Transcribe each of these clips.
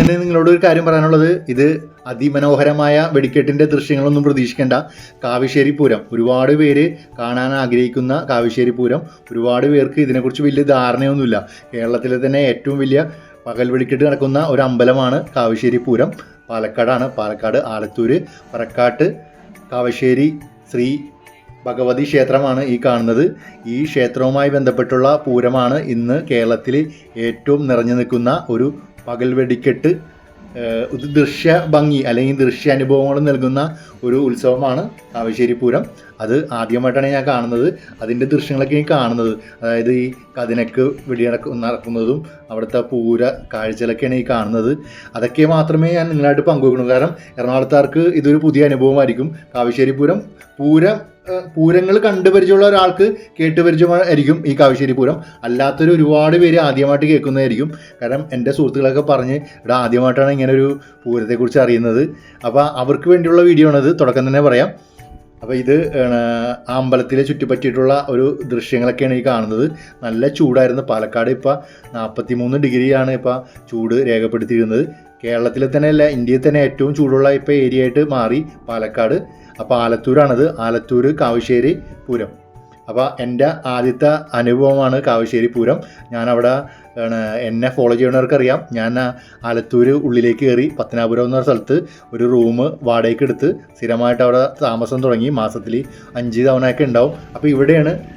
ഇന്ന് നിങ്ങളോട് ഒരു കാര്യം പറയാനുള്ളത്. ഇത് അതിമനോഹരമായ വെടിക്കെട്ടിന്റെ ദൃശ്യങ്ങളൊന്നും പ്രതീക്ഷിക്കേണ്ട. കാവശ്ശേരി പൂരം. ഒരുപാട് പേര് കാണാൻ ആഗ്രഹിക്കുന്ന കാവശ്ശേരി പൂരം. ഒരുപാട് പേർക്ക് ഇതിനെക്കുറിച്ച് വലിയ ധാരണയൊന്നുമില്ല. കേരളത്തിലെ തന്നെ ഏറ്റവും വലിയ പകൽ വെടിക്കെട്ട് നടക്കുന്ന ഒരു അമ്പലമാണ് കാവശ്ശേരി പൂരം. പാലക്കാടാണ്. പാലക്കാട് ആലത്തൂര് പറക്കാട്ട് കാവശ്ശേരി ശ്രീ ഭഗവതി ക്ഷേത്രമാണ് ഈ കാണുന്നത്. ഈ ക്ഷേത്രവുമായി ബന്ധപ്പെട്ടുള്ള പൂരമാണ് ഇന്ന് കേരളത്തിൽ ഏറ്റവും നിറഞ്ഞു നിൽക്കുന്ന ഒരു പകൽ വെടിക്കെട്ട് ഒരു ദൃശ്യ ഭംഗി അല്ലെങ്കിൽ ദൃശ്യ അനുഭവങ്ങൾ നൽകുന്ന ഒരു ഉത്സവമാണ് കാവശ്ശേരി പൂരം. അത് ആദ്യമായിട്ടാണ് ഞാൻ കാണുന്നത്. അതിന്റെ ദൃശ്യങ്ങളൊക്കെ ഞാൻ കാണുന്നത്. അതായത് ഈ കതിനക്ക് വെടിയടക്ക നടക്കുന്നതും അവിടുത്തെ പൂര കാഴ്ചകളൊക്കെയാണ് ഈ കാണുന്നത്. അതൊക്കെ മാത്രമേ ഞാൻ നിങ്ങളായിട്ട് പങ്കുവെക്കുള്ളൂ കാരണം എറണാകുളത്താർക്ക് ഇതൊരു പുതിയ അനുഭവമായിരിക്കും. കാവശ്ശേരി പൂരം പൂരം പൂരങ്ങൾ കണ്ടുപരിചയമുള്ള ഒരാൾക്ക് കേട്ട് പരിചയമായിരിക്കും ഈ കാവശ്ശേരി പൂരം. അല്ലാത്തൊരു ഒരുപാട് പേര് ആദ്യമായിട്ട് കേൾക്കുന്നതായിരിക്കും. കാരണം എന്റെ സുഹൃത്തുക്കളൊക്കെ പറഞ്ഞ് ഇവിടെ ആദ്യമായിട്ടാണ് ഇങ്ങനെ ഒരു പൂരത്തെക്കുറിച്ച് അറിയുന്നത്. അപ്പോൾ അവർക്ക് വേണ്ടിയുള്ള വീഡിയോ ആണത്. തുടക്കം തന്നെ പറയാം. അപ്പോൾ ഇത് അമ്പലത്തിലെ ചുറ്റിപ്പറ്റിയിട്ടുള്ള ഒരു ദൃശ്യങ്ങളൊക്കെയാണ് ഈ കാണുന്നത്. നല്ല ചൂടായിരുന്നു. പാലക്കാട് ഇപ്പോൾ നാൽപ്പത്തി മൂന്ന് ഡിഗ്രിയാണ് ഇപ്പോൾ ചൂട് രേഖപ്പെടുത്തിയിരുന്നത്. കേരളത്തിൽ തന്നെ അല്ല ഇന്ത്യയിൽ തന്നെ ഏറ്റവും ചൂടുള്ള ഇപ്പോൾ ഏരിയ ആയിട്ട് മാറി പാലക്കാട്. അപ്പോൾ ആലത്തൂരാണത്. ആലത്തൂർ കാവശ്ശേരി പൂരം. അപ്പോൾ എന്റെ ആദ്യത്തെ അനുഭവമാണ് കാവശ്ശേരി പൂരം. ഞാനവിടെ എന്നെ ഫോളോ ചെയ്യുന്നവർക്കറിയാം. ഞാൻ ആലത്തൂർ ഉള്ളിലേക്ക് കയറി പത്തനാപുരം എന്ന സ്ഥലത്ത് ഒരു റൂം വാടകയ്ക്ക് എടുത്ത് സ്ഥിരമായിട്ട് അവിടെ താമസം തുടങ്ങി. മാസത്തിൽ അഞ്ച് തവണയൊക്കെ ഉണ്ടാവും. അപ്പോൾ ഇവിടെയാണ്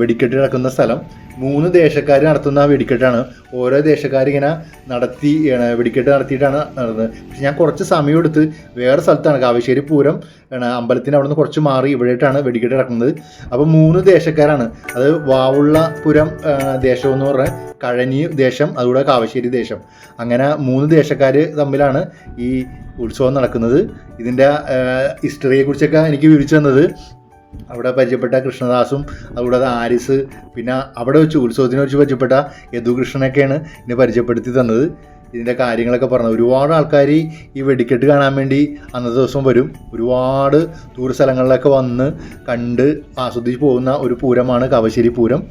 വെടിക്കെട്ട് നടക്കുന്ന സ്ഥലം. മൂന്ന് ദേശക്കാർ നടത്തുന്ന വെടിക്കെട്ടാണ്. ഓരോ ദേശക്കാർ ഇങ്ങനെ നടത്തി വെടിക്കെട്ട് നടത്തിയിട്ടാണ് നടന്നത്. പക്ഷെ ഞാൻ കുറച്ച് സമയം എടുത്ത് വേറെ സ്ഥലത്താണ് കാവശ്ശേരി പൂരം അമ്പലത്തിന് അവിടെ നിന്ന് കുറച്ച് മാറി ഇവിടെയായിട്ടാണ് വെടിക്കെട്ട് നടക്കുന്നത്. അപ്പോൾ മൂന്ന് ദേശക്കാരാണ്. അത് വാവുള്ള പുരം ദേശം എന്ന് പറഞ്ഞാൽ കഴനി ദേശം അതുകൂടെ കാവശ്ശേരി ദേശം. അങ്ങനെ മൂന്ന് ദേശക്കാർ തമ്മിലാണ് ഈ ഉത്സവം നടക്കുന്നത്. ഇതിന്റെ ഹിസ്റ്ററിയെക്കുറിച്ചൊക്കെ എനിക്ക് വിവരിച്ചു തന്നത്. അവിടെ പരിചയപ്പെട്ട കൃഷ്ണദാസും അതുകൂടാതെ ആരിസ് പിന്നെ അവിടെ വെച്ച് ഉത്സവത്തിനെ വെച്ച് പരിചയപ്പെട്ട യദുകൃഷ്ണനൊക്കെയാണ് ഇതിനെ പരിചയപ്പെടുത്തി തന്നത്. ഇതിന്റെ കാര്യങ്ങളൊക്കെ പറഞ്ഞത് ഒരുപാട് ആൾക്കാർ ഈ വെടിക്കെട്ട് കാണാൻ വേണ്ടി അന്നത്തെ ദിവസം വരും. ഒരുപാട് ദൂര സ്ഥലങ്ങളിലൊക്കെ വന്ന് കണ്ട് ആസ്വദിച്ച് പോകുന്ന ഒരു പൂരമാണ് കവശ്ശേരി പൂരം.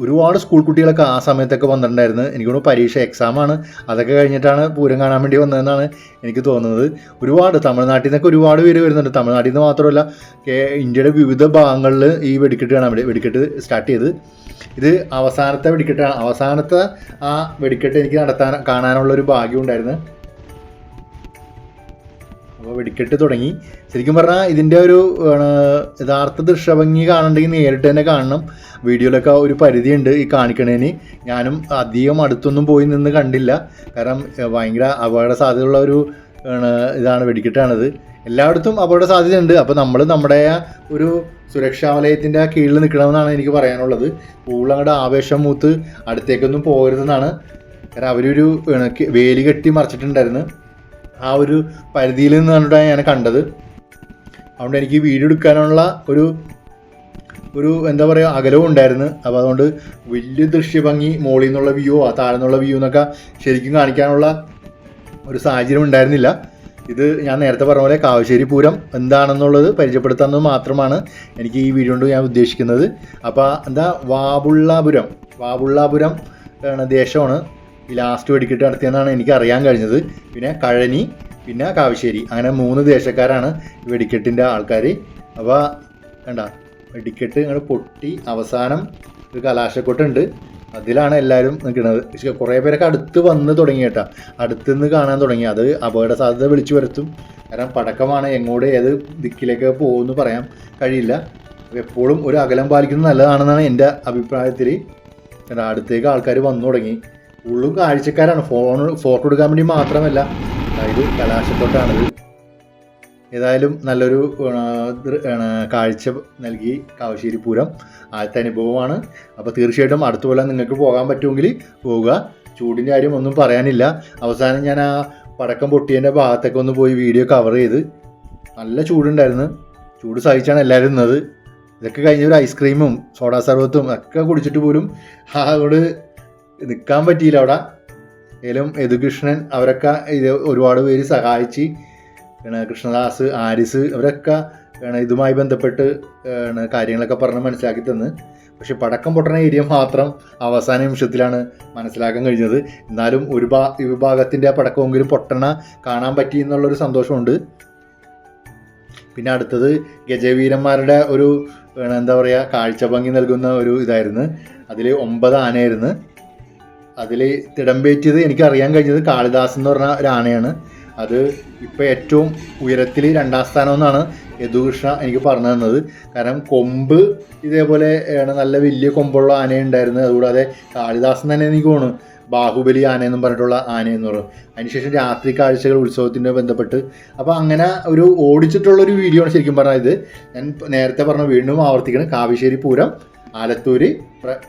ഒരുപാട് സ്കൂൾ കുട്ടികളൊക്കെ ആ സമയത്തൊക്കെ വന്നിട്ടുണ്ടായിരുന്നു. എനിക്ക് തോന്നുന്നു പരീക്ഷ എക്സാമാണ് അതൊക്കെ കഴിഞ്ഞിട്ടാണ് പൂരം കാണാൻ വേണ്ടി വന്നതെന്നാണ് എനിക്ക് തോന്നുന്നത്. ഒരുപാട് തമിഴ്നാട്ടിൽ നിന്നൊക്കെ ഒരുപാട് പേര് വരുന്നുണ്ട്. തമിഴ്നാട്ടിൽ നിന്ന് മാത്രമല്ല ഇന്ത്യയുടെ വിവിധ ഭാഗങ്ങളിൽ ഈ വെടിക്കെട്ട് കാണാൻ വേണ്ടി വെടിക്കെട്ട് സ്റ്റാർട്ട് ചെയ്ത്. ഇത് അവസാനത്തെ വെടിക്കെട്ടാണ്. അവസാനത്തെ ആ വെടിക്കെട്ട് എനിക്ക് നടത്താൻ കാണാനുള്ള ഒരു ഭാഗ്യം ഉണ്ടായിരുന്നു അപ്പോൾ വെടിക്കെട്ട് തുടങ്ങി. ശരിക്കും പറഞ്ഞാൽ ഇതിന്റെ ഒരു യഥാർത്ഥ ദൃശ്യഭംഗി കാണണമെങ്കിൽ നേരിട്ട് തന്നെ കാണണം. വീഡിയോയിലൊക്കെ ഒരു പരിധിയുണ്ട് ഈ കാണിക്കണേന്. ഞാനും അധികം അടുത്തൊന്നും പോയി നിന്ന് കണ്ടില്ല. കാരണം ഭയങ്കര അപകട സാധ്യതയുള്ള ഒരു ഇതാണ് വെടിക്കെട്ടാണത്. എല്ലായിടത്തും അപകട സാധ്യതയുണ്ട്. അപ്പോൾ നമ്മൾ നമ്മുടെ ഒരു സുരക്ഷാ വലയത്തിന്റെ കീഴിൽ നിൽക്കണമെന്നാണ് എനിക്ക് പറയാനുള്ളത്. കൂടുതൽ അങ്ങോട്ട് ആവേശം മൂത്ത് അടുത്തേക്കൊന്നും പോകരുതെന്നാണ്. കാരണം അവരൊരു വേലി കെട്ടി മറിച്ചിട്ടുണ്ടായിരുന്നു. ആ ഒരു പരിധിയിൽ നിന്ന് കണ്ടിട്ടാണ് ഞാൻ കണ്ടത്. അതുകൊണ്ട് എനിക്ക് വീഡിയോ എടുക്കാനുള്ള ഒരു ഒരു എന്താ പറയുക അകലവും ഉണ്ടായിരുന്നു. അപ്പോൾ അതുകൊണ്ട് വലിയ ദൃശ്യഭംഗി മുകളിൽ നിന്നുള്ള വ്യൂ ആ താഴെ നിന്നുള്ള വ്യൂ എന്നൊക്കെ ശരിക്കും കാണിക്കാനുള്ള ഒരു സാഹചര്യം ഉണ്ടായിരുന്നില്ല. ഇത് ഞാൻ നേരത്തെ പറഞ്ഞ പോലെ കാവശ്ശേരി പൂരം എന്താണെന്നുള്ളത് പരിചയപ്പെടുത്താമെന്ന് മാത്രമാണ് എനിക്ക് ഈ വീഡിയോ കൊണ്ട് ഞാൻ ഉദ്ദേശിക്കുന്നത്. അപ്പോൾ എന്താ വാബുള്ളാപുരം വാബുള്ളാപുരം ദേശമാണ്. ലാസ്റ്റ് വെടിക്കെട്ട് നടത്തിയെന്നാണ് എനിക്ക് അറിയാൻ കഴിഞ്ഞത്. പിന്നെ കഴനി പിന്നെ കാവശ്ശേരി. അങ്ങനെ മൂന്ന് ദേശക്കാരാണ് വെടിക്കെട്ടിന്റെ ആൾക്കാർ അപ്പോൾ കണ്ട വെടിക്കെട്ട് ഇങ്ങനെ പൊട്ടി അവസാനം ഒരു കലാശക്കൊട്ടുണ്ട്. അതിലാണ് എല്ലാവരും നിൽക്കുന്നത്. കുറേ പേരൊക്കെ അടുത്ത് വന്ന് തുടങ്ങി കേട്ടാ. അടുത്ത് നിന്ന് കാണാൻ തുടങ്ങി. അത് അപകട സാധ്യത വിളിച്ചു വരുത്തും. കാരണം പടക്കമാണ് എങ്ങോട്ട് ഏത് ദിക്കിലേക്ക് പോകുമെന്ന് പറയാൻ കഴിയില്ല. എപ്പോഴും ഒരു അകലം പാലിക്കുന്നത് നല്ലതാണെന്നാണ് എന്റെ അഭിപ്രായത്തിൽ അടുത്തേക്ക് ആൾക്കാർ വന്നു തുടങ്ങി. ഉള്ളും കാഴ്ചക്കാരാണ്. ഫോൺ ഫോട്ടോ എടുക്കാൻ വേണ്ടി മാത്രമല്ല. അതായത് കലാശത്തോട്ടാണിത്. ഏതായാലും നല്ലൊരു കാഴ്ച നൽകി കാവശ്ശേരി പൂരം ആദ്യത്തെ അനുഭവമാണ്. അപ്പോൾ തീർച്ചയായിട്ടും അടുത്ത പോലെ നിങ്ങൾക്ക് പോകാൻ പറ്റുമെങ്കിൽ പോവുക. ചൂടിന്റെ കാര്യം ഒന്നും പറയാനില്ല. അവസാനം ഞാൻ ആ പടക്കം പൊട്ടിയതിന്റെ ഭാഗത്തൊക്കെ ഒന്ന് പോയി വീഡിയോ കവർ ചെയ്ത് നല്ല ചൂടുണ്ടായിരുന്നു. ചൂട് സഹിച്ചാണ് എല്ലാവരും നിന്നത്. ഇതൊക്കെ കഴിഞ്ഞ ഒരു ഐസ്ക്രീമും സോഡാ സർവത്തും ഒക്കെ കുടിച്ചിട്ട് പോലും ആ അങ്ങോട്ട് നിൽക്കാൻ പറ്റിയില്ല അവിടെ. ഏലും യദുകൃഷ്ണൻ അവരൊക്കെ ഇത് ഒരുപാട് പേര് സഹായിച്ച് കൃഷ്ണദാസ് ആരിസ് അവരൊക്കെ ഇതുമായി ബന്ധപ്പെട്ട് കാര്യങ്ങളൊക്കെ പറഞ്ഞ് മനസ്സിലാക്കി തന്ന്. പക്ഷെ പടക്കം പൊട്ടണ ഏരിയ മാത്രം അവസാന നിമിഷത്തിലാണ് മനസ്സിലാക്കാൻ കഴിഞ്ഞത്. എന്നാലും ഒരു ഭാ വിഭാഗത്തിന്റെ ആ പടക്കമെങ്കിലും പൊട്ടണ കാണാൻ പറ്റി എന്നുള്ളൊരു സന്തോഷമുണ്ട്. പിന്നെ അടുത്തത് ഗജവീരന്മാരുടെ ഒരു എന്താ പറയുക കാഴ്ച ഭംഗി നൽകുന്ന ഒരു ഇതായിരുന്നു. അതിൽ ഒമ്പത് ആനയായിരുന്നു. അതിൽ തിടമ്പേറ്റിയത് എനിക്ക് അറിയാൻ കഴിഞ്ഞത് കാളിദാസ് എന്ന് പറഞ്ഞ ഒരാണയാണ്. അത് ഇപ്പോൾ ഏറ്റവും ഉയരത്തിൽ രണ്ടാം സ്ഥാനം എന്നാണ് യദുകൃഷ്ണ എനിക്ക് പറഞ്ഞു തന്നത്. കാരണം കൊമ്പ് ഇതേപോലെ ആണ് നല്ല വലിയ കൊമ്പുള്ള ആനയുണ്ടായിരുന്നു. അതുകൂടാതെ കാളിദാസൻ തന്നെ എനിക്ക് തോന്നുന്നു ബാഹുബലി ആന എന്ന് പറഞ്ഞിട്ടുള്ള ആനയെന്ന് പറയും. അതിനുശേഷം രാത്രി കാഴ്ചകൾ ഉത്സവത്തിന്റെ ബന്ധപ്പെട്ട്. അപ്പോൾ അങ്ങനെ ഒരു ഓടിച്ചിട്ടുള്ളൊരു വീഡിയോ ആണ് ശരിക്കും പറഞ്ഞാൽ ഇത്. ഞാൻ നേരത്തെ പറഞ്ഞ വീണ്ടും ആവർത്തിക്കണം. കാവശ്ശേരി പൂരം ആലത്തൂര്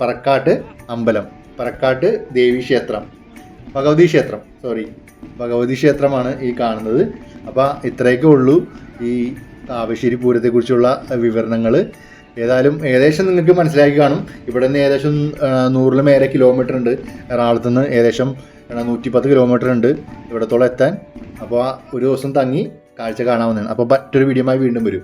പറക്കാട്ട് അമ്പലം. പറക്കാട്ട് ദേവി ക്ഷേത്രം. ഭഗവതി ക്ഷേത്രം സോറി ഭഗവതി ക്ഷേത്രമാണ് ഈ കാണുന്നത്. അപ്പോൾ ഇത്രയൊക്കെ ഉള്ളൂ ഈ താവശ്ശേരി പൂരത്തെക്കുറിച്ചുള്ള വിവരണങ്ങൾ ഏതായാലും ഏകദേശം നിങ്ങൾക്ക് മനസ്സിലാക്കി കാണും. ഇവിടെ നിന്ന് ഏകദേശം ആ, നൂറിന് മേലെ കിലോമീറ്റർ ഉണ്ട്. എറണാകുളത്ത് നിന്ന് ഏകദേശം നൂറ്റി പത്ത് കിലോമീറ്റർ ഉണ്ട് ഇവിടത്തോളം എത്താൻ. അപ്പോൾ ഒരു ദിവസം തങ്ങി കാഴ്ച കാണാവുന്നതാണ്. അപ്പോൾ മറ്റൊരു വീഡിയോമായി വീണ്ടും വരും.